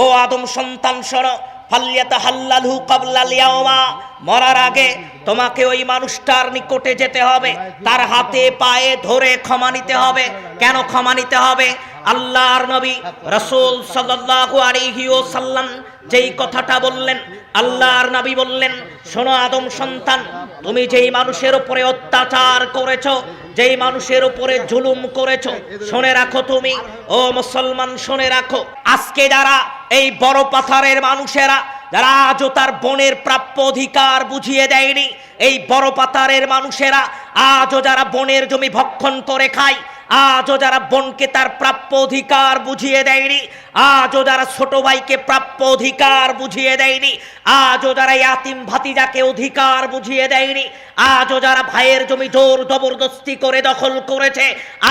ও আদম সন্তান সরো ফাল্লিয়াতা হাল্লালহু কাবলাল ইয়াওমা, মরার আগে তোমাকে ওই মানুষটার নিকটে যেতে হবে। তার হাতে, পায়ে ধরে ক্ষমা নিতে হবে। কেন ক্ষমা নিতে হবে? আল্লাহর নবী রাসূল সাল্লাল্লাহু আলাইহি ওয়াসাল্লাম যেই কথাটা বললেন, আল্লাহর নবী বললেন, শোনো আদম সন্তান, তুমি যেই মানুষের উপরে অত্যাচার করেছ, যেই মানুষের উপরে জুলুম করেছ, শুনে রাখো তুমি, ও মুসলমান, শুনে রাখো। আজকে যারা এই বড় পাথারের মানুষেরা, যারা আজও তার বনের প্রাপ্য অধিকার বুঝিয়ে দেয়নি, এই বড় পাতারের মানুষেরা, আজও যারা বনের জমি ভক্ষণ করে খায় আজও যারা বোনকে তার প্রাপ্য অধিকার বুঝিয়ে দেয়নি, আজও যারা ছোট ভাইকে প্রাপ্য অধিকার বুঝিয়ে দেয়নি, আজও যারা ইয়াতিম ভাতিজাকে অধিকার বুঝিয়ে দেয়নি, আজও যারা ভাইয়ের জমি জোর জবরদস্তি করে দখল করেছে,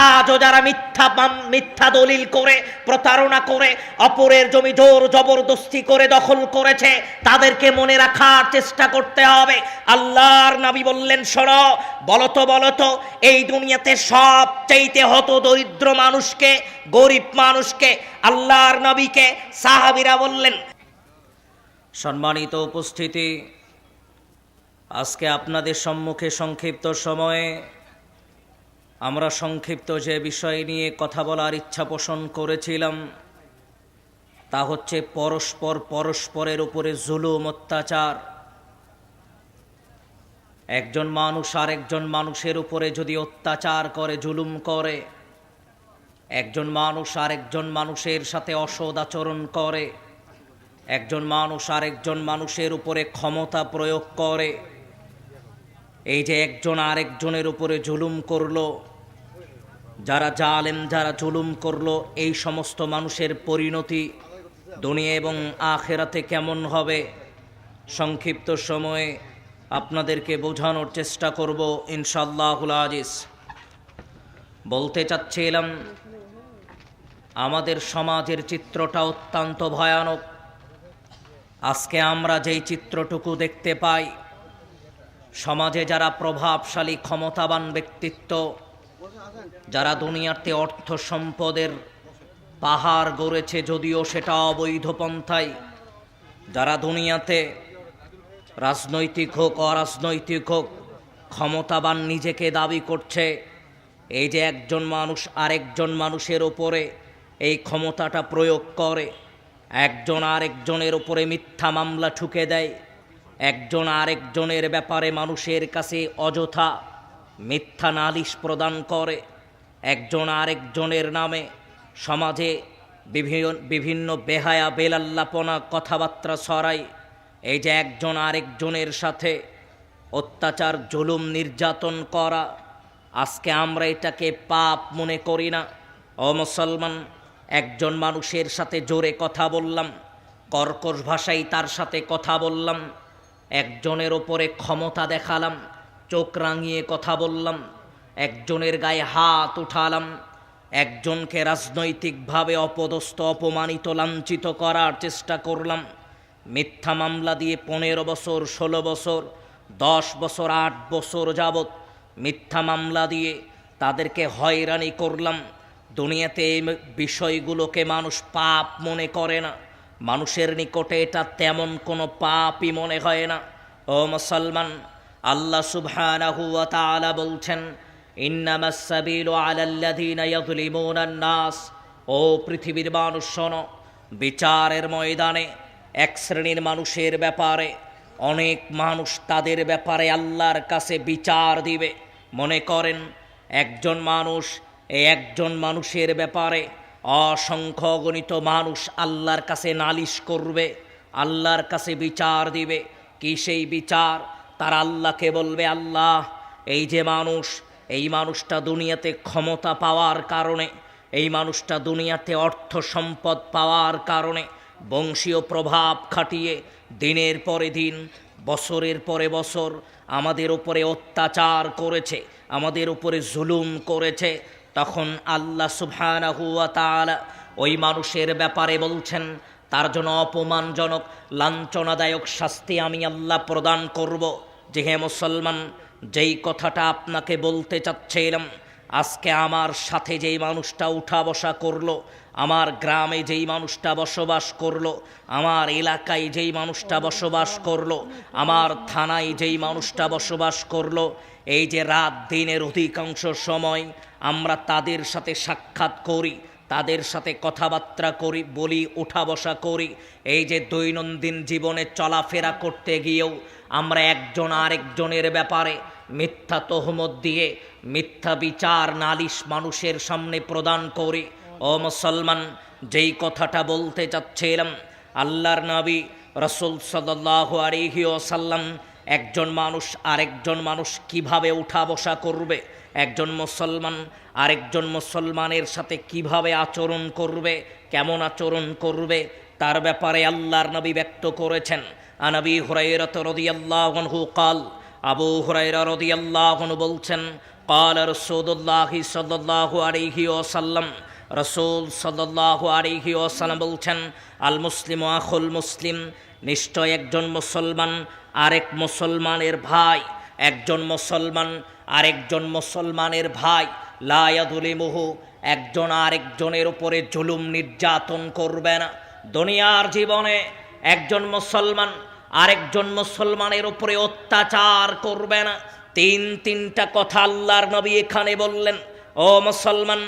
আজও যারা মিথ্যা মিথ্যা দলিল করে, প্রতারণা করে, অপরের জমি জোর জবরদস্তি করে দখল করেছে, তাদেরকে মনে রাখার চেষ্টা করতে হবে। আল্লাহর নবী বললেন, শোনো, বলতো বলতো, এই দুনিয়াতে সব চাইতে হতো দরিদ্র মানুষকে, গরিব মানুষকে, আল্লাহর নবীকে সাহাবিরা বললেন, সম্মানিত উপস্থিতি, আজকে আপনাদের সম্মুখে সংক্ষিপ্ত সময়ে আমরা সংক্ষিপ্ত যে বিষয় নিয়ে কথা বলার ইচ্ছা পোষণ করেছিলাম, তা হচ্ছে পরস্পর পরস্পরের উপরে জুলুম, অত্যাচার। একজন মানুষ আর একজন মানুষের উপরে যদি অত্যাচার করে, জুলুম করে, একজন মানুষ আর একজন মানুষের সাথে অসৎ আচরণ করে, একজন মানুষ আর একজন মানুষের উপরে ক্ষমতা প্রয়োগ করে, এই যে একজন আরেকজনের উপরে জুলুম করল, যারা জালেম, যারা জুলুম করল, এই সমস্ত মানুষের পরিণতি দুনিয়া এবং আখেরাতে কেমন হবে? সংক্ষিপ্ত সময়ে আপনাদেরকে বোঝানোর চেষ্টা করব ইনশাল্লাহুল আজিজ। বলতে চাচ্ছিলাম, আমাদের সমাজের চিত্রটা অত্যন্ত ভয়ানক। আজকে আমরা যেই চিত্রটুকু দেখতে পাই, সমাজে যারা প্রভাবশালী, ক্ষমতাবান ব্যক্তিত্ব, যারা দুনিয়াতে অর্থ সম্পদের পাহাড় গড়েছে যদিও সেটা অবৈধ পন্থায়, যারা দুনিয়াতে রাজনৈতিক হোক, অরাজনৈতিক হোক, ক্ষমতাবান নিজেকে দাবি করছে। এই যে একজন মানুষ আরেকজন মানুষের ওপরে এই ক্ষমতাটা প্রয়োগ করে, একজন আরেকজনের ওপরে মিথ্যা মামলা ঠুকে দেয়, একজন আরেকজনের ব্যাপারে মানুষের কাছে অযথা মিথ্যা নালিশ প্রদান করে, একজন আরেকজনের নামে সমাজে বিভিন্ন বিভিন্ন বেহায়া, বেলাল্লাপনা, কথাবার্তা ছড়ায়। এই যে একজন আরেকজনের সাথে অত্যাচার, জুলুম, নির্যাতন করা। আজকে আমরা এটাকে পাপ মনে করি না। ও মুসলমান, একজন মানুষের সাথে জোরে কথা বললাম, কর্কশ ভাষায় তার সাথে কথা বললাম, একজনের ওপরে ক্ষমতা দেখালাম, চোখ রাঙিয়ে কথা বললাম, একজনের গায়ে হাত উঠালাম, একজনকে রাজনৈতিকভাবে অপদস্থ, অপমানিত, লাঞ্ছিত করার চেষ্টা করলাম। মিথ্যা মামলা দিয়ে পনেরো বছর, ষোলো বছর, দশ বছর, আট বছর যাবৎ মিথ্যা মামলা দিয়ে তাদেরকে হয়রানি করলাম। দুনিয়াতে এই বিষয়গুলোকে মানুষ পাপ মনে করে না। মানুষের নিকটে এটা তেমন কোনো পাপই মনে হয় না। ও মুসলমান, আল্লাহ সুবহানাহু ওয়া তাআলা বলছেন ইন্নামাস সাবিলু আলাল্লাযীনা ইয়াযলিমুনান নাস। ও পৃথিবীর মানুষ শোনো, বিচারের ময়দানে এক শ্রেণির মানুষের ব্যাপারে, অনেক মানুষ তাদের ব্যাপারে আল্লাহর কাছে বিচার দিবে। মনে করেন, একজন মানুষ, এই একজন মানুষের ব্যাপারে অসংখ্য গণিত মানুষ আল্লাহর কাছে নালিশ করবে, আল্লাহর কাছে বিচার দিবে। কি সেই বিচার? তার আল্লাহকে বলবে, আল্লাহ, এই যে মানুষ, এই মানুষটা দুনিয়াতে ক্ষমতা পাওয়ার কারণে, এই মানুষটা দুনিয়াতে অর্থ সম্পদ পাওয়ার কারণে বংশীয় প্রভাব খাটিয়ে দিনের পরে দিন, বছরের পরে বছর আমাদের উপরে অত্যাচার করেছে, আমাদের উপরে জুলুম করেছে। তখন আল্লাহ সুবহানাহু ওয়া তাআলা ওই মানুষের ব্যাপারে বলছেন, তার জন্য অপমানজনক, লাঞ্ছনাদায়ক শাস্তি আমি আল্লাহ প্রদান করব। যে হে মুসলমান, যেই কথাটা আপনাকে বলতে চাচ্ছিলাম, আজকে আমার সাথে যেই মানুষটা উঠা বসা করল আমার গ্রামে যেই মানুষটা বসবাস করল, আমার এলাকায় যেই মানুষটা বসবাস করল, আমার থানায় যেই মানুষটা বসবাস করল, এই যে রাত দিনের অধিকাংশ সময় আমরা তাদের সাথে সাক্ষাৎ করি, তাদের সাথে কথাবার্তা করি, বলি ওঠা বসা করি, এই যে দৈনন্দিন জীবনে চলাফেরা করতে গিয়েও আমরা একজন আরেকজনের ব্যাপারে মিথ্যা তহমত দিয়ে, মিথ্যা বিচার, নালিশ মানুষের সামনে প্রদান করি ও মুসলমান যেই কথাটা বলতে চাচ্ছিলাম আল্লাহর নবী রসুল সদাল্লাহ আলিহি ওসাল্লাম একজন মানুষ আরেকজন মানুষ কিভাবে উঠা বসা করবে একজন মুসলমান আরেকজন মুসলমানের সাথে কিভাবে আচরণ করবে কেমন আচরণ করবে তার ব্যাপারে আল্লাহর নবী ব্যক্ত করেছেন আনবী হুরাইরত রদিয়াল্লাহু কাল আবু হুরাইরা রদিয়াল্লাহু বলছেন قال رسول الله صلى الله عليه وسلم রসুল সদল্লাহু আলিহি ওসালাম বলছেন, আল মুসলিম আখুল মুসলিম, নিশ্চয় একজন মুসলমান আরেক মুসলমানের ভাই, একজন মুসলমান আরেকজন মুসলমানের ভাই লায়াদুলিমুহু একজন আরেকজনের উপরে জুলুম নির্যাতন করবে না। দুনিয়ার জীবনে একজন মুসলমান আরেকজন মুসলমানের উপরে অত্যাচার করবে না। তিন তিনটা কথা আল্লাহর নবী এখানে বললেন, ও মুসলমান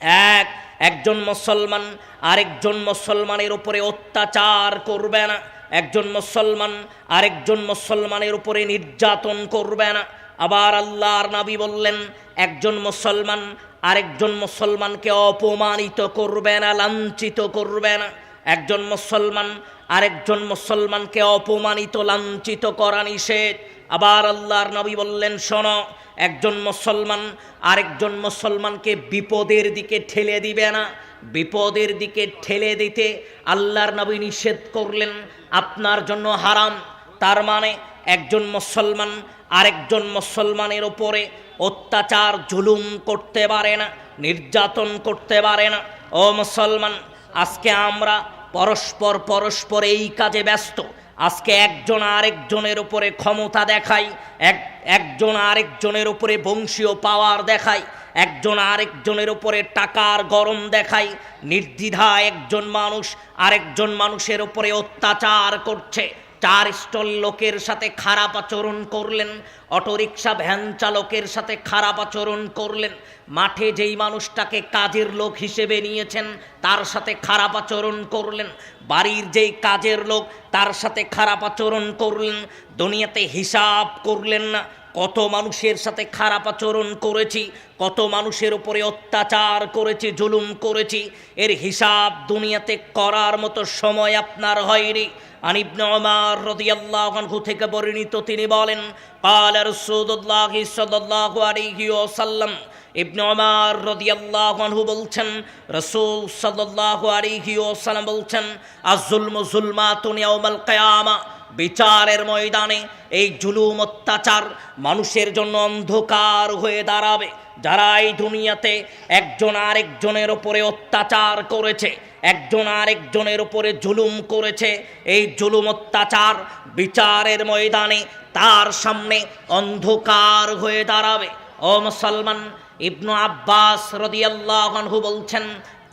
এক, একজন মুসলমান, আরেকজন মুসলমানের উপরে অত্যাচার করবে না। একজন মুসলমান, আরেকজন মুসলমানের উপরে নির্যাতন করবে না। আবার আল্লাহর নবী বললেন, একজন মুসলমান, আরেকজন মুসলমানকে অপমানিত করবে না, লাঞ্ছিত করবে না। একজন মুসলমান, আরেকজন মুসলমানকে অপমানিত, লাঞ্ছিত করা নিষেধ। আবার আল্লাহর নবী বললেন, শোনো একজন মুসলমান আরেকজন মুসলমানকে বিপদের দিকে ঠেলে দিবে না। বিপদের দিকে ঠেলে দিতে আল্লাহর নবী নিষেধ করলেন, আপনার জন্য হারাম। তার মানে একজন মুসলমান আরেকজন মুসলমানের ওপরে অত্যাচার, জুলুম করতে পারে না, নির্যাতন করতে পারে না। ও মুসলমান, আজকে আমরা পরস্পর পরস্পর এই কাজে ব্যস্ত। আজকে একজন আরেকজনের উপরে ক্ষমতা দেখাই, এক একজন আরেকজনের উপরে বংশীয় পাওয়ার দেখায় একজন আরেকজনের উপরে টাকার গরম দেখাই নির্দ্বিধা একজন মানুষ আরেকজন মানুষের উপরে অত্যাচার করছে। চার স্টল লোকের সাথে খারাপ আচরণ করলেন, অটোরিকশা ভ্যান চালকের সাথে খারাপ আচরণ করলেন। মাঠে যেই মানুষটাকে কাজের লোক হিসেবে নিয়েছেন, তার সাথে খারাপ আচরণ করলেন। বাড়ির যেই কাজের লোক, তার সাথে খারাপ আচরণ করলেন। দুনিয়াতে হিসাব করলেন না কত মানুষের সাথে খারাপ আচরণ করেছি কত মানুষের উপরে অত্যাচার করেছি জুলুম করেছি এর হিসাব দুনিয়াতে করার মতো সময় আপনার হয়নি আনিবনে ওমর রাদিয়াল্লাহু আনহু থেকে বর্ণিত তিনি বলেন قال رسول الله صلى الله عليه وسلم ইবনে ওমর রাদিয়াল্লাহু আনহু বলছেন রাসূল সাল্লাল্লাহু আলাইহি ওয়াসাল্লাম বলছেন আয-যুলমু যুলমাতুন ইয়াউমাল কিয়ামা বিচারের ময়দানে এই জুলুম অত্যাচার মানুষের জন্য অন্ধকার হয়ে দাঁড়াবে। যারা এই দুনিয়াতে একজন আরেকজনের ওপরে অত্যাচার করেছে, একজন আরেকজনের ওপরে জুলুম করেছে, এই জুলুম অত্যাচার বিচারের ময়দানে তার সামনে অন্ধকার হয়ে দাঁড়াবে। ও মুসলমান, ইবনু আব্বাস রদিয়াল্লাহু বলছেন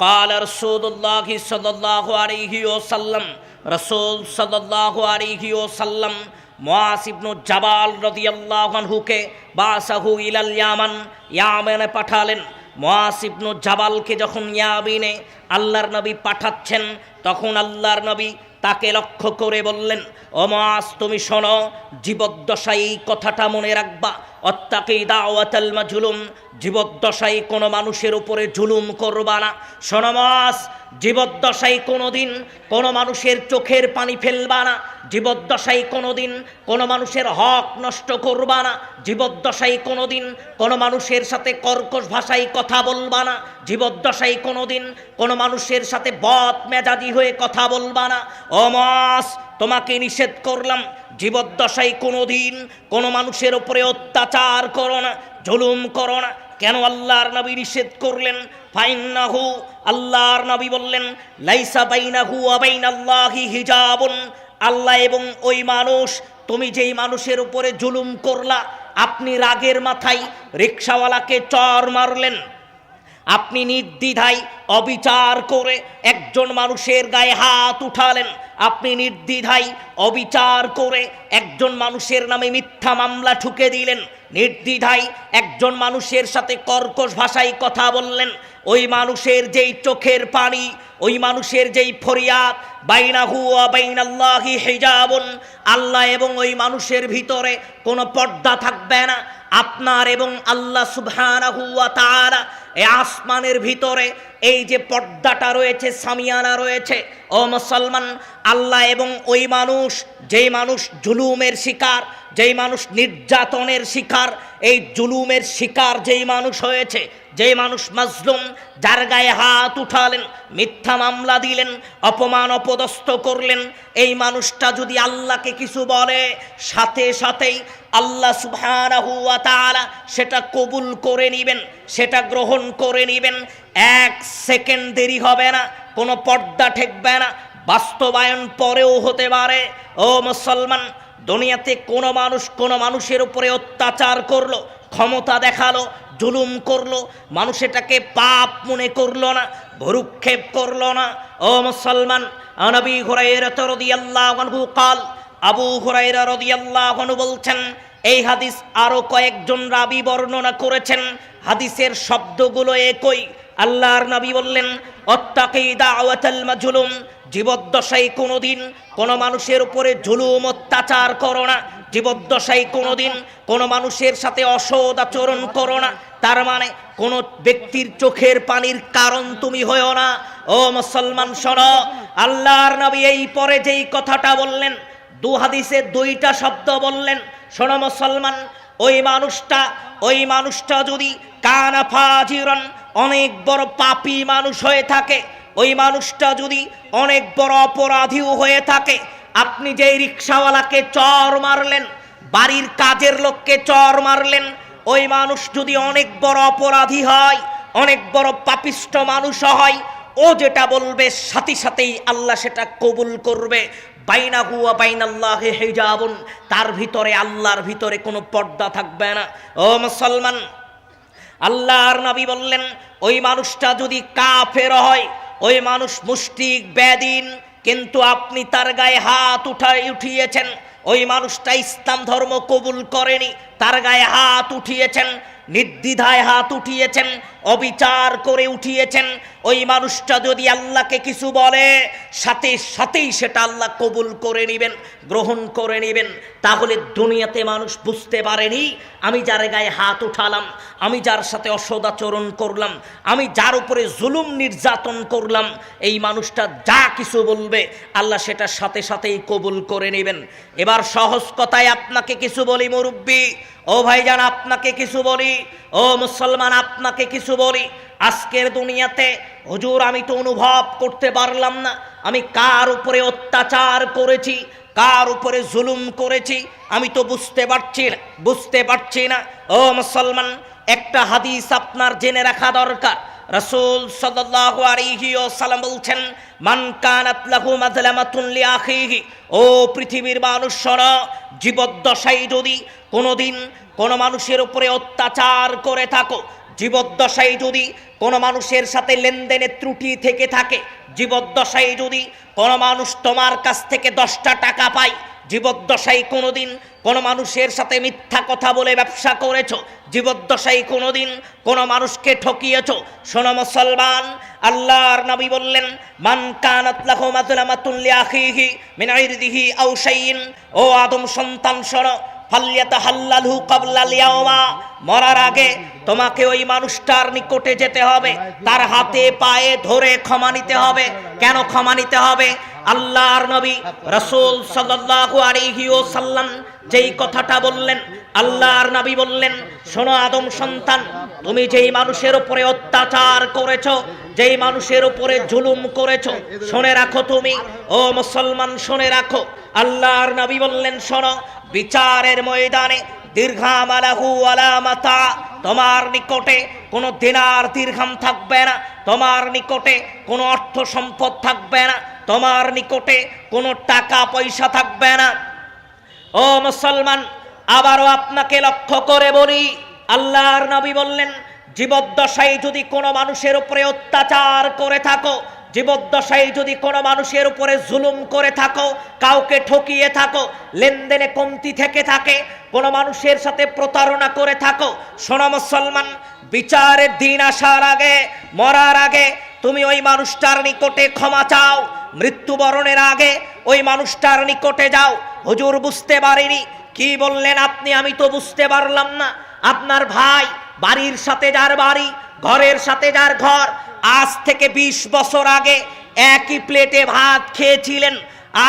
কালার সৌদুল্লাহ সদুল্লাহ আলিহি ও সাল্লাম রসুল সাল্লাল্লাহু আলাইহি ওয়াসাল্লাম মুআস ইবনু জাবাল রাদিয়াল্লাহু আনহুকে বাসাহু ইলাল ইয়ামান, ইয়ামানে পাঠালেন। মুআস ইবনু জাবালকে যখন ইয়ামিনে আল্লাহর নবী পাঠাচ্ছেন, তখন আল্লাহর নবী তাকে লক্ষ্য করে বললেন, ও মাস তুমি শোনো, জীবদ্দশায় এই কথাটা মনে রাখবা। অত্তাকি দাওয়াতাল মাজলুম। জীবদ্দশায় কোনো মানুষের উপরে জুলুম করবা না। শোনো মাস জীবদ্দশায় কোনো দিন কোনো মানুষের চোখের পানি ফেলবা না। জীবদ্দশায় কোনো দিন কোনো মানুষের হক নষ্ট করবা না। জীবদ্দশায় কোনো দিন কোনো মানুষের সাথে কর্কশ ভাষায় কথা বলবা না। জীবদ্দশায় কোনো দিন কোনো মানুষের সাথে বদ মেজাজি হয়ে কথা বলবা না। অমাস, তোমাকে নিষেধ করলাম। জীবদ্দশায় কোনো দিন কোনো মানুষের উপরে অত্যাচার করো না, জুলুম করো না। কেন আল্লাহর নবী নিষেধ করলেন? ফাইন্নাহু, আল্লাহর নবী বললেন, লাইসা বাইনাহু আবাইনাল্লাহি হিজাবুন। আল্লাহ এবং ওই মানুষ, তুমি যেই মানুষের উপরে জুলুম করলা, আপনি রাগের মাথায় রিক্সাওয়ালাকে চর মারলেন। আপনি নির্দ্বিধায় অবিচার করে একজন মানুষের গায়ে হাত উঠালেন। আপনি নির্দ্বিধায় অবিচার করে একজন মানুষের নামে মিথ্যা মামলা ঠুকে দিলেন। নির্দ্বিধায় একজন মানুষের সাথে কর্কশ ভাষায় কথা বললেন। ওই মানুষের যেই চোখের পানি, ওই মানুষের যেই ফরিয়াদ, বাইনাহু বাইনাল্লাহি হিজাবুন, আল্লাহ এবং ওই মানুষের ভিতরে কোনো পর্দা থাকবে না। আপনার এবং আল্লাহ সুবহানাহু ওয়া এই আসমানের ভিতরে এই যে পর্দাটা রয়েছে, সামিয়ানা রয়েছে, ও মুসলমান, আল্লাহ এবং ওই মানুষ, যেই মানুষ জুলুমের শিকার, যেই মানুষ নির্যাতনের শিকার এই জুলুমের শিকার যেই মানুষ হয়েছে, যেই মানুষ মাজলুম, যার গায়ে হাত উঠালেন, মিথ্যা মামলা দিলেন, অপমান অপদস্থ করলেন, এই মানুষটা যদি আল্লাহকে কিছু বলে, সাথে সাথেই আল্লাহ সুবহানাহু ওয়া তাআলা সেটা কবুল করে নেবেন, সেটা গ্রহণ করে নেবেন। এক সেকেন্ড দেরি হবে না, কোনো পর্দা ঠেকবে না, বাস্তবায়ন পরেও হতে পারে। ও মুসলমান দুনিয়াতে কোনো মানুষ কোনো মানুষের উপরে অত্যাচার করলো ক্ষমতা দেখালো জুলুম করলো মানুষ এটাকে পাপ মনে করলো না ভরুক্ষেপ করলো না ও মুসলমান নবী হুরাইরা রাদিয়াল্লাহু আনহু قال আবু হুরাইরা রাদিয়াল্লাহু আনহু বলছেন এই হাদিস আরো কয়েকজন রাবি বর্ণনা করেছেন হাদিসের শব্দগুলো একই আল্লাহর নবী বললেন, অত্তাকি দাওয়াতাল মাজলুম, জীবদ্দশায় কোনোদিন কোনো মানুষের উপরে জুলুম, অত্যাচার করো না। জীবদ্দশায় কোনোদিন কোনো মানুষের সাথে অসৎ আচরণ করো না। তার মানে কোনো ব্যক্তির চোখের পানির কারণ তুমি হয়েও না। ও মুসলমান, শোনো, আল্লাহর নবী এই পরে যেই কথাটা বললেন, দু হাদিসে দুইটা শব্দ বললেন। শোনো মুসলমান, ওই মানুষটা ওই মানুষটা যদি কানা ফাজিরন অনেক বড় পাপী মানুষ হয়ে থাকে। ওই মানুষটা যদি অনেক বড় অপরাধীও হয়ে থাকে, আপনি যেই রিক্সাওয়ালাকে চর মারলেন, বাড়ির কাজের লোককে চর মারলেন, ওই মানুষ যদি অনেক বড় অপরাধী হয়, অনেক বড় পাপিষ্ট মানুষ হয়, ও যেটা বলবে, সাথে সাথেই আল্লাহ সেটা কবুল করবে। বাইনা হুয়া বাইনাল্লাহ হেজাবুন, তার ভিতরে আল্লাহর ভিতরে কোনো পর্দা থাকবে না। ও মুসলমান আল্লাহর নবী বললেন, ওই মানুষটা যদি কাফের হয়, ওই মানুষ মুষ্টিক বেদিন, কিন্তু আপনি তার গায়ে হাত উঠায় উঠিয়েছেন, ওই মানুষটা ইসলাম ধর্ম কবুল করেনি, তার গায়ে হাত উঠিয়েছেন নির্দ্বিধায় হাত উঠিয়েছেন, অবিচার করে উঠিয়েছেন। ওই মানুষটা যদি আল্লাহকে কিছু বলে, সাথে সাথেই সেটা আল্লাহ কবুল করে নেবেন, গ্রহণ করে নেবেন। তাহলে দুনিয়াতে মানুষ বুঝতে পারেনি, আমি যার গায়ে হাত উঠালাম, আমি যার সাথে অসদাচরণ করলাম, আমি যার উপরে জুলুম নির্যাতন করলাম, এই মানুষটা যা কিছু বলবে, আল্লাহ সেটার সাথে সাথেই কবুল করে নেবেন। এবার সহজ কথায় আপনাকে কিছু বলি মুরব্বী ও ভাইজান, আপনাকে কিছু বলি। ও মুসলমান, আপনাকে কিছু বলি। আজকের দুনিয়াতে, হুজুর, আমি তো অনুভব করতে পারলাম না। আমি কার উপরে অত্যাচার করেছি, কার উপরে জুলুম করেছি, আমি তো বুঝতে পারছি না, বুঝতে পারছি না। ও মুসলমান, একটা হাদিস আপনার জেনে রাখা দরকার। রাসূল সাল্লাল্লাহু আলাইহি ওয়াসাল্লাম বলছেন, মান কানাত লাহু মাযলামাতুন লিআখিহি ও পৃথিবীর মানুষ শোনো জীবদ্দশায় যদি কোনোদিন কোনো মানুষের উপরে অত্যাচার করে থাকো, জীবদ্দশায় যদি কোনো মানুষের সাথে লেনদেনে ত্রুটি থেকে থাকে, জীবদ্দশায় যদি কোনো মানুষ তোমার কাছ থেকে দশটা টাকা পায় জীবদ্দশায় কোনোদিন কোনো মানুষের সাথে মিথ্যা কথা বলে ব্যবসা করেছ? জীবদ্দশায় কোনোদিন কোনো মানুষকে ঠকিয়েছ? শোনো মুসলমান, আল্লাহর নবী বললেন, মান কানাত লাহু মাযলামাতুন লিআখিহি মিন ইরদিহি আও শাইইন। ও আদম সন্তান, শোনো ফাল্লিয়াতা হাল্লালহু কাবলাল ইয়াওমা। মরার আগে তোমাকে ওই মানুষটার নিকটে যেতে হবে। তার হাতে পায়ে ধরে ক্ষমা নিতে হবে। কেন ক্ষমা নিতে হবে? আল্লাহর নবী রাসূল সাল্লাল্লাহু আলাইহি ওয়াসাল্লাম যেই কথাটা বললেন, আল্লাহর নবী বললেন, শোনো আদম সন্তান, তুমি যেই মানুষের উপরে অত্যাচার করেছ, যেই মানুষের উপরে জুলুম করেছ, শুনে রাখো তুমি, ও মুসলমান, শুনে রাখো। আল্লাহর নবী বললেন, শোনো, বিচারের ময়দানে দীর্ঘামালাহু আলামাতা তোমার নিকটে কোনো দিনার দীর্ঘাম থাকবে না, তোমার নিকটে কোনো অর্থ সম্পদ থাকবে না তোমার নিকটে কোনো টাকা পয়সা থাকবে না। ও মুসলমান, আবারও আপনাকে লক্ষ্য করে বলি, আল্লাহর নবী বললেন, জীবদ্দশায় যদি কোনো মানুষের উপরে অত্যাচার করে থাকো, জীবদ্দশায় যদি কোনো মানুষের উপরে জুলুম করে থাকো, কাউকে ঠকিয়ে থাকো, লেনদেনে কমতি থেকে থাকে, কোনো মানুষের সাথে প্রতারণা করে থাকো, শোনো মুসলমান, বিচারের দিন আসার আগে, মরার আগে তুমি ওই মানুষটার নিকটে ক্ষমা চাও, মৃত্যুবরণের আগে ওই মানুষটার নিকটে যাও। হুজুর বুঝতে পারিনি, কি বললেন আপনি? আমি তো বুঝতে পারলাম না। আপনার ভাই বাড়ির সাথে যার বাড়ি, ঘরের সাথে যার ঘর, আজ থেকে ২০ বছর আগে একই প্লেটে ভাত খেয়েছিলেন।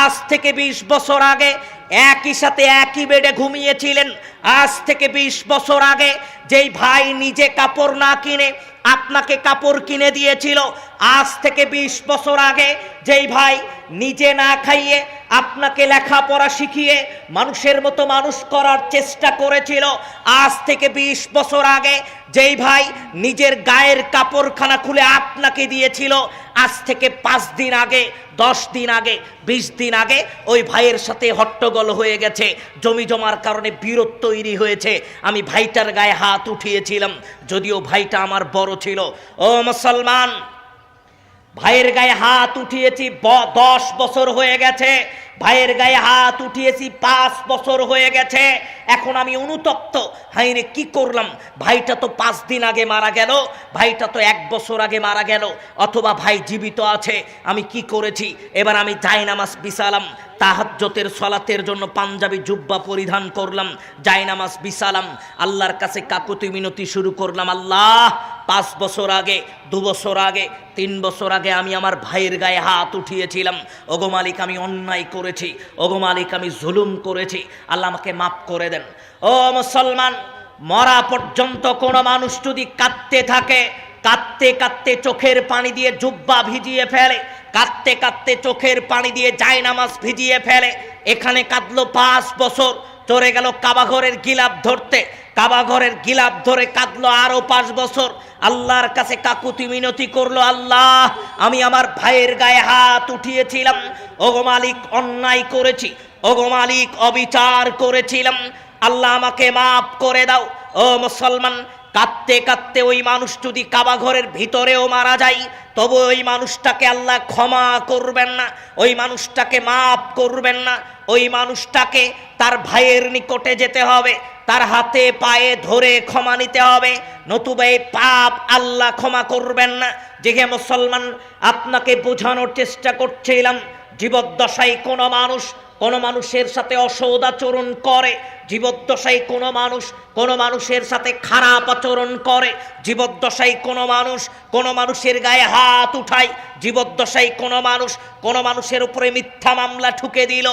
আজ থেকে ২০ বছর আগে একই সাথে একই বেডে ঘুমিয়েছিলেন। আজ থেকে ২০ বছর আগে যেই ভাই নিজে কাপড় না কিনে আপনাকে কাপড় কিনে দিয়েছিল, আজ থেকে ২০ বছর আগে যেই ভাই নিজে না খাইয়ে আপনাকে লেখাপড়া শিখিয়ে মানুষের মতো মানুষ করার চেষ্টা করেছিল। আজ থেকে ২০ বছর আগে যেই ভাই নিজের গায়ের কাপড়খানা খুলে আপনাকে দিয়েছিল, আজ থেকে পাঁচ দিন আগে, দশ দিন আগে, বিশ দিন আগে ওই ভাইয়ের সাথে হট্টগোল হয়ে গেছে, জমি জমার কারণে বিরোধ তৈরি হয়েছে। আমি ভাইটার গায়ে হাত উঠিয়েছিলাম, যদিও ভাইটা আমার বড় ছিল। ও মুসলমান ভাইয়ের গায়ে হাত উঠিয়েছি দশ বছর হয়ে গেছে। ভাইয়ের গায়ে হাত উঠিয়েছি, পাঁচ বছর হয়ে গেছে, এখন আমি অনুতপ্ত। হাইরে, কি করলাম? ভাইটা তো পাঁচ দিন আগে মারা গেল, ভাইটা তো এক বছর আগে মারা গেল, অথবা ভাই জীবিত আছে, আমি কি করেছি? এবার আমি জায়নামাজ বিছালাম তাহাজ্জতের সলাতের জন্য পাঞ্জাবি জুব্বা পরিধান করলাম, জায়নামাজ বিছালাম আল্লাহর কাছে কাকুতি মিনতি শুরু করলাম, আল্লাহ, পাঁচ বছর আগে, দু বছর আগে, তিন বছর আগে আমি আমার ভাইয়ের গায়ে হাত উঠিয়েছিলাম, ওগো মালিক, আমি অন্যায় করেছি। ওগো মালিক, আমি জুলুম করেছি। আল্লাহ আমাকে মাফ করে দেন। ও মুসলমান, মরা পর্যন্ত কোনো মানুষ যদি কাঁদতে থাকে, কাঁদতে কাঁদতে চোখের পানি দিয়ে জুব্বা ভিজিয়ে ফেলে, কাঁদতে কাঁদতে চোখের পানি দিয়ে জায়নামাজ ভিজিয়ে ফেলে, এখানে কাঁদলো পাঁচ বছর চলে গেল কাবাঘরের গিলাপ ধরতে কাবাঘরের গিলাপ ধরে কাঁদলো আরও পাঁচ বছর। আল্লাহর কাছে কাকুতি মিনতি করল, আল্লাহ, আমি আমার ভাইয়ের গায়ে হাত উঠিয়েছিলাম ওগো মালিক, অন্যায় করেছি। ওগো মালিক, অবিচার করেছিলাম। আল্লাহ আমাকে মাফ করে দাও। ও মুসলমান, কাঁদতে কাঁদতে ওই মানুষ যদি কাবা ঘরের ভিতরেও মারা যায়, তবু ওই মানুষটাকে আল্লাহ ক্ষমা করবেন না। ওই মানুষটাকে মাফ করবেন না। ওই মানুষটাকে তার ভাইয়ের নিকটে যেতে হবে। তার হাতে পায়ে ধরে ক্ষমা নিতে হবে। নতুবা এই পাপ আল্লাহ ক্ষমা করবেন না। যে মুসলমান, আপনাকে বোঝানোর চেষ্টা করছিলাম। জীবদ্দশায় কোনো মানুষ কোনো মানুষের সাথে অসদাচরণ করে, জীবদ্দশায় কোনো মানুষ, কোনো মানুষের সাথে খারাপ আচরণ করে, জীবদ্দশায় কোনো মানুষ, কোনো মানুষের গায়ে হাত উঠায়, জীবদ্দশায় কোনো মানুষ, কোনো মানুষের উপরে মিথ্যা মামলা ঠুকে দিল।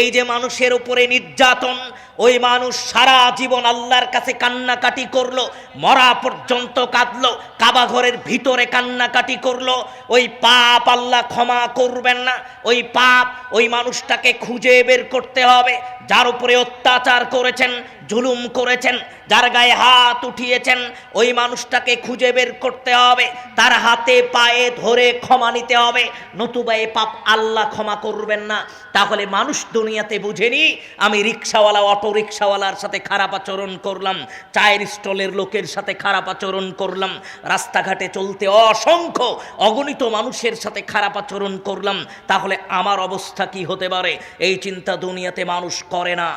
এই যে মানুষের উপরে নির্যাতন, ওই মানুষ সারা জীবন আল্লাহর কাছে কান্নাকাটি করল, মরা পর্যন্ত কাঁদলো, কাবা ঘরের ভিতরে কান্নাকাটি করল। ওই পাপ আল্লাহ ক্ষমা করবেন না, ওই পাপ ওই মানুষটাকে খুঁজে বের করতে হবে। যার উপরে অত্যাচার করেছেন জুলুম করেছেন, যার গায়ে হাত উঠিয়েছেন, ওই মানুষটাকে খুঁজে বের করতে হবে, তার হাতে পায়ে ধরে ক্ষমা নিতে হবে। নতুবা এ পাপ আল্লাহ ক্ষমা করবেন না। তাহলে মানুষ দুনিয়াতে বুঝেনি, আমি রিক্সাওয়ালা অটো রিক্সাওয়ালার সাথে খারাপ আচরণ করলাম, চায়ের স্টলের লোকের সাথে খারাপ আচরণ করলাম, রাস্তাঘাটে চলতে অসংখ্য অগণিত মানুষের সাথে খারাপ আচরণ করলাম, তাহলে আমার অবস্থা কি হতে পারে? এই চিন্তা দুনিয়াতে মানুষ করে না।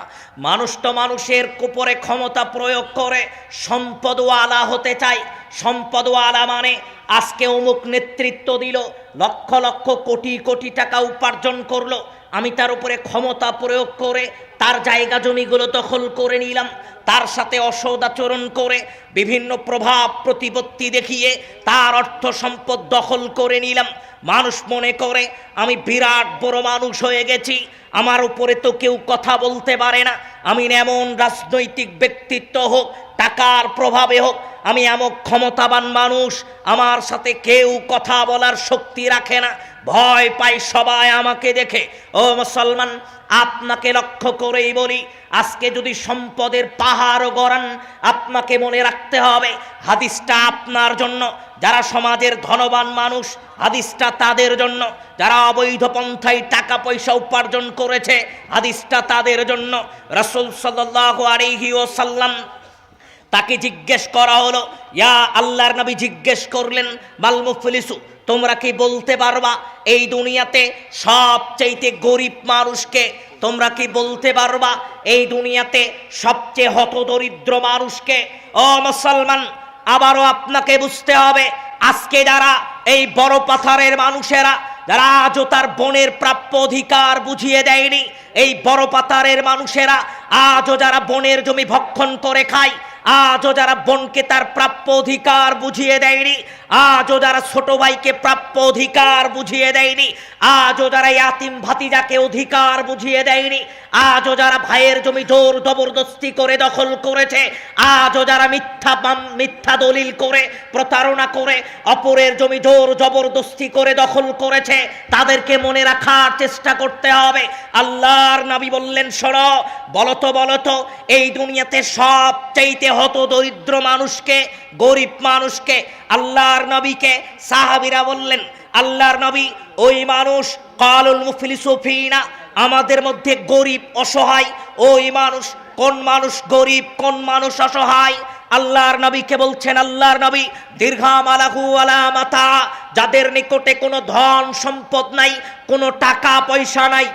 মানুষ তো মানুষের উপরে ক্ষমতা প্রয়োগ করে সম্পদওয়ালা হতে চায় সম্পদওয়ালা মানে আজকে অমুক নেতৃত্ব দিল, লক্ষ লক্ষ কোটি কোটি টাকা উপার্জন করল। আমি তার উপরে ক্ষমতা প্রয়োগ করে, তার জায়গা জমিগুলো দখল করে নিলাম, তার সাথে অসদাচরণ করে, বিভিন্ন প্রভাব প্রতিপত্তি দেখিয়ে তার অর্থ সম্পদ দখল করে নিলাম। মানুষ মনে করে, আমি বিরাট বড় মানুষ হয়ে গেছি, আমার উপরে তো কেউ কথা বলতে পারে না, আমি এমন রাজনৈতিক ব্যক্তিত্ব হোক টাকার প্রভাবে হোক, আমি এমন ক্ষমতাবান মানুষ, আমার সাথে কেউ কথা বলার শক্তি রাখে না। ভয় পাই সবাই আমাকে দেখে। ও মুসলমান, আপনাকে লক্ষ্য করেই বলি, আজকে যদি সম্পদের পাহাড় গড়ান, আপনাকে মনে রাখতে হবে, হাদিসটা আপনার জন্য। যারা সমাজের ধনবান মানুষ, হাদিসটা তাদের জন্য। যারা অবৈধ পন্থায় টাকা পয়সা উপার্জন করেছে, হাদিসটা তাদের জন্য। রসুল সাল্লাহ আলিহি ও সাল্লাম তাকে জিজ্ঞেস করা হলো, ইয়া আল্লাহর নবী জিজ্ঞেস করলেন বালমুফলিসু তোমরা কি বলতে পারবা এই দুনিয়াতে সবচাইতে গরিব মানুষকে? তোমরা কি বলতে পারবা এই দুনিয়াতে সবচেয়ে হতদরিদ্র মানুষকে? ও মুসলমান, আবারও আপনাকে বুঝতে হবে, আজকে যারা এই বড় পাথারের মানুষেরা, যারা আজও তার বনের প্রাপ্য অধিকার বুঝিয়ে দেয়নি, এই বড় পাতারের মানুষেরা, আজও যারা বনের জমি ভক্ষণ করে খায় আজও যারা বনকে তার প্রাপ্য অধিকার বুঝিয়ে দেয়নি আজও যারা ছোট ভাইকে প্রাপ্য অধিকার বুঝিয়ে দেয়নি, আজও যারা ইয়াতিম ভাতিজাকে অধিকার বুঝিয়ে দেয়নি, আজও যারা ভাইয়ের জমি জোর জবরদস্তি করে দখল করেছে, আজও যারা মিথ্যা মিথ্যা দলিল করে, প্রতারণা করে, অপরের জমি জোর জবরদস্তি করে দখল করেছে, তাদেরকে মনে রাখার চেষ্টা করতে হবে। আল্লাহর নবী বললেন সর বলতো বলতো, এই দুনিয়াতে সব চাইতে হত দরিদ্র মানুষকে, গরিব মানুষকে আল্লাহর নবীকে সাহাবিরা বললেন, আল্লাহর নবী, ওই মানুষ কালুল মুফলিসুফিনা আমাদের মধ্যে গরিব অসহায়। ওই মানুষ, কোন মানুষ গরিব, কোন মানুষ অসহায়? আল্লাহর নবীকে বলছেন, আল্লাহর নবী দীর্ঘাম আলাহু আলামাতা যাদের নিকটে কোনো ধন সম্পদ নাই, কোনো টাকা পয়সা নাই,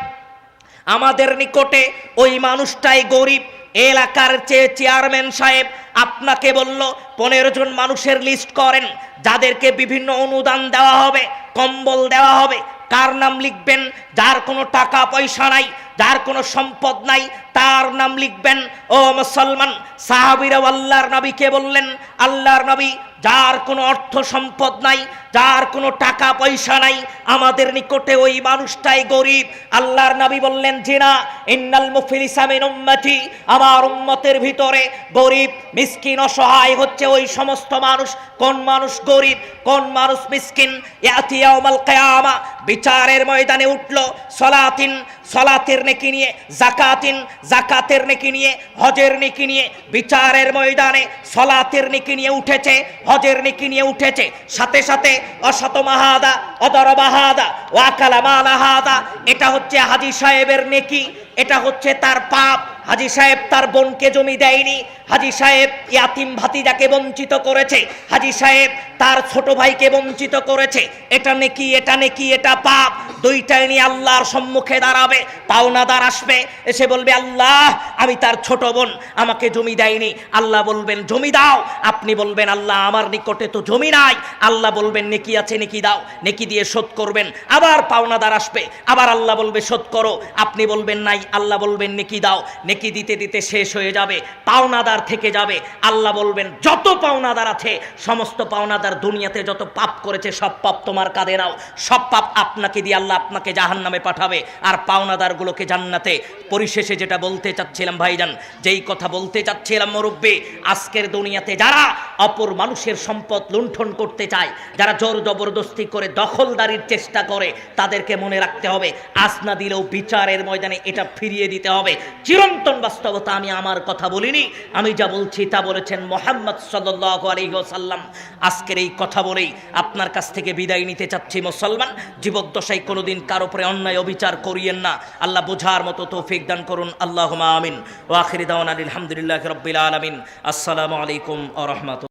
আমাদের নিকটে ওই মানুষটাই গরিব এলাকার চেয়ে চেয়ারম্যান সাহেব আপনাকে বলল, পনেরো জন মানুষের লিস্ট করেন, যাদেরকে বিভিন্ন অনুদান দেওয়া হবে, কম্বল দেওয়া হবে, কার নাম লিখবেন, যার কোনো টাকা পয়সা নাই, যার কোনো সম্পদ নাই তার নাম লিখবেন, ও মুসলমান, সাহাবিরা আল্লাহর নবীকে বললেন, আল্লাহর নবী, যার কোনো অর্থ সম্পদ নাই, যার কোনো টাকা পয়সা নাই, আমাদের নিকটে ওই মানুষটাই গরিব। আল্লাহর নবী বললেন, জিনা, ইন্নাল মুফলিসা মিন উম্মতি, আমার উম্মতের ভিতরে গরিব, মিসকিন, অসহায় হচ্ছে ওই সমস্ত মানুষ। কোন মানুষ গরিব, কোন মানুষ মিসকিন? ইয়াতি ইয়াউমাল কিয়ামা, বিচারের ময়দানে উঠল, সলাতিন, সলাতের নেকি নিয়ে, জাকাতিন জাকাতের নেকি নিয়ে, হজের নেকি নিয়ে, বিচারের ময়দানে সলাতের নেকি নিয়ে উঠেছে, হজের নেকি নিয়ে উঠেছে। সাথে সাথে অসত মাহাদা, অদর বাহাদা ওয়াকালা মালাহাদা এটা হচ্ছে হাজি সাহেবের নেকি, এটা হচ্ছে তার পাপ। হাজি সাহেব তার বোনকে জমি দেয়নি। হাজি সাহেব ইয়াতিম ভাতিজাকে বঞ্চিত করেছে। হাজি সাহেব তার ছোট ভাইকে বঞ্চিত করেছে। এটা নেকি এটা নেকি, এটা পাপ। দুইটাই নিয়ে আল্লাহর সম্মুখে দাঁড়াবে, পাওনাদার আসবে। এসে বলবে, আল্লাহ, আমি তার ছোট বোন, আমাকে জমি দেয়নি। আল্লাহ বলবেন, জমি দাও। আপনি বলবেন, আল্লাহ, আমার নিকটে তো জমি নাই। আল্লাহ বলবেন, নেকি আছে, নেকি দাও, নেকি দিয়ে শোধ করবেন। আবার পাওনাদার আসবে। আবার আল্লাহ বলবে, শোধ করো। আপনি বলবেন, নাই। আল্লাহ বলবেন, নেকি দাও। নেকি দিতে দিতে শেষ হয়ে যাবে, পাওনাদার থেকে যাবে। আল্লাহ বলবেন, যত পাওনাদার আছে, সমস্ত পাওনাদার দুনিয়াতে যত পাপ করেছে, সব পাপ তোমার কাঁধে নাও। সব পাপ আপনাকে দিয়ে আল্লাহ আপনাকে জাহান নামে পাঠাবে। আর পাওনাদারগুলোকে জান্নাতে। পরিশেষে যেটা বলতে চাচ্ছিলাম, ভাইজান, যেই কথা বলতে চাচ্ছিলাম, মুরব্বী, আজকের দুনিয়াতে যারা অপর মানুষের সম্পদ লুণ্ঠন করতে চায়, যারা জোর জবরদস্তি করে দখলদারির চেষ্টা করে, তাদেরকে মনে রাখতে হবে, আজ না দিলেও বিচারের ময়দানে এটা ফিরিয়ে দিতে হবে। চিরন্তন বাস্তবতা আমি আমার কথা বলিনি। আমি যা বলছি তা বলেছেন মোহাম্মদ সাল্লাহ আলহিহাসাল্লাম আজকের এই কথা বলেই আপনার কাছ থেকে বিদায় নিতে চাচ্ছি মুসলমান। জীবদ্দশায় কোনোদিন কার উপরে অন্যায় অবিচার করিয়েন না। আল্লাহ বোঝার মতো তৌফিক দান করুন। আল্লাহ আমিন। ও আখির দাওয়ান আলহামদুলিল্লাহ রবিল আলমিন। আসসালামু আলাইকুম আ রহমত